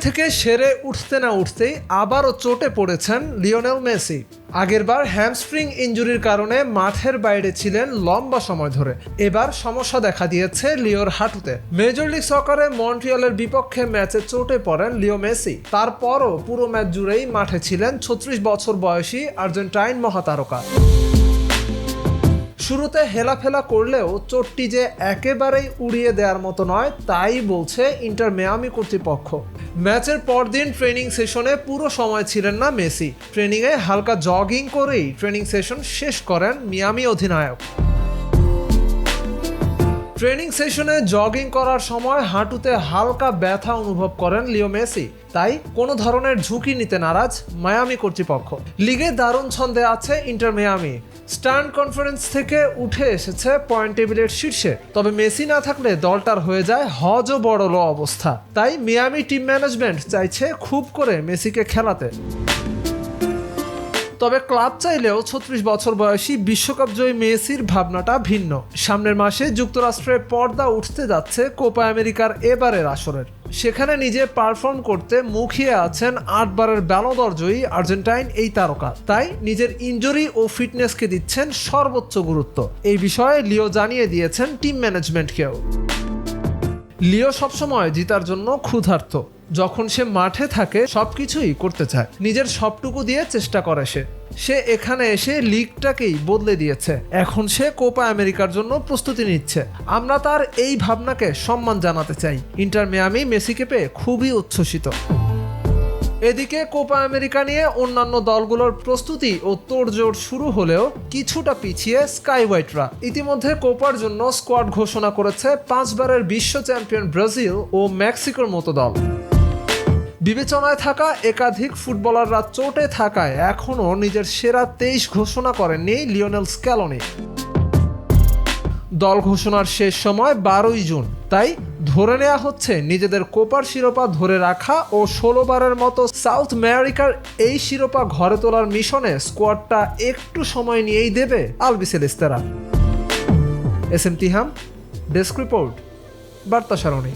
থেকে সেরে উঠতে না উঠতেই আবারও চোটে পড়েছেন লিওনেল মেসি। আগেরবার হ্যামস্ট্রিং ইঞ্জুরির কারণে মাঠের বাইরে ছিলেন লম্বা সময় ধরে। এবার সমস্যা দেখা দিয়েছে লিওর হাঁটুতে। মেজর লিগ সকারে মন্ট্রিয়ালের বিপক্ষে ম্যাচে চোটে পড়েন লিও মেসি। তারপরও পুরো ম্যাচ জুড়েই মাঠে ছিলেন ছত্রিশ বছর বয়সী আর্জেন্টাইন মহাতারকা। শুরুতে হেলাফেলা করলেও চোটটি যে একেবারেই উড়িয়ে দেওয়ার মতো নয়, তাই বলছে ইন্টার মেয়ামি কর্তৃপক্ষ। ম্যাচের পরদিন ট্রেনিং সেশনে পুরো সময় ছিলেন না মেসি। ট্রেনিংয়ে হালকা জগিং করেই ট্রেনিং সেশন শেষ করেন মিয়ামি অধিনায়ক। ট্রেনিং সেশনে জগিং করার সময় হাঁটুতে হালকা ব্যথা অনুভব করেন লিও মেসি। তাই কোনো ধরনের ঝুঁকি নিতে নারাজ মায়ামি কর্তৃপক্ষ। লিগে দারুণ ছন্দে আছে ইন্টার মিয়ামি। স্টার্ন কনফারেন্স থেকে উঠে এসেছে পয়েন্ট টেবিলের শীর্ষে। তবে মেসি না থাকলে দলটার হয়ে যায় হজ বড় লো অবস্থা। তাই মিয়ামি টিম ম্যানেজমেন্ট চাইছে খুব করে মেসিকে খেলাতে। তবে ক্লাব চাইলেও ছত্রিশ বছর বয়সী বিশ্বকাপ জয়ী মেসির ভাবনাটা ভিন্ন। সামনের মাসে যুক্তরাষ্ট্রে পর্দা উঠতে যাচ্ছে কোপা আমেরিকার এবারের আসরের। সেখানে নিজে পারফর্ম করতে মুখিয়ে আছেন আটবারের ব্যালোদর জয়ী আর্জেন্টাইন এই তারকা। তাই নিজের ইঞ্জুরি ও ফিটনেসকে দিচ্ছেন সর্বোচ্চ গুরুত্ব। এই বিষয়ে লিও জানিয়ে দিয়েছেন টিম ম্যানেজমেন্টকেও। লিও সবসময় জিতার জন্য ক্ষুধার্ত। যখন সে মাঠে থাকে, সবকিছুই করতে চায়। নিজের সবটুকু দিয়ে চেষ্টা করে সে। সে এখানে এসে লিগটাকেই বদলে দিয়েছে। এখন সে কোপা আমেরিকার জন্য প্রস্তুতি নিচ্ছে। আমরা তার এই ভাবনাকে সম্মান জানাতে চাই। ইন্টার মিয়ামি মেসিকে পেয়ে খুবই উচ্ছ্বসিত। এদিকে কোপা আমেরিকা নিয়ে অন্যান্য দলগুলোর প্রস্তুতি ও তোড়জোড় শুরু হলেও কিছুটা পিছিয়ে স্কাই হোয়াইটরা। ইতিমধ্যে কোপার জন্য স্কোয়াড ঘোষণা করেছে পাঁচবারের বিশ্ব চ্যাম্পিয়ন ব্রাজিল ও মেক্সিকোর মতো দল। বিবেচনায় থাকা একাধিক ফুটবলাররা চোটে থাকায় এখনও নিজের সেরা তেইশ ঘোষণা করেননি লিওনেল স্ক্যালোনি। দল ঘোষণার শেষ সময় বারোই জুন। তাই ধরে নেওয়া হচ্ছে নিজেদের কোপার শিরোপা ধরে রাখা ও ষোলোবারের মতো সাউথ আমেরিকার এই শিরোপা ঘরে তোলার মিশনে স্কোয়াডটা একটু সময় নিয়েই দেবে আলবিসেলেস্তেরা S M Tiham, desk report, বার্তা সারণী।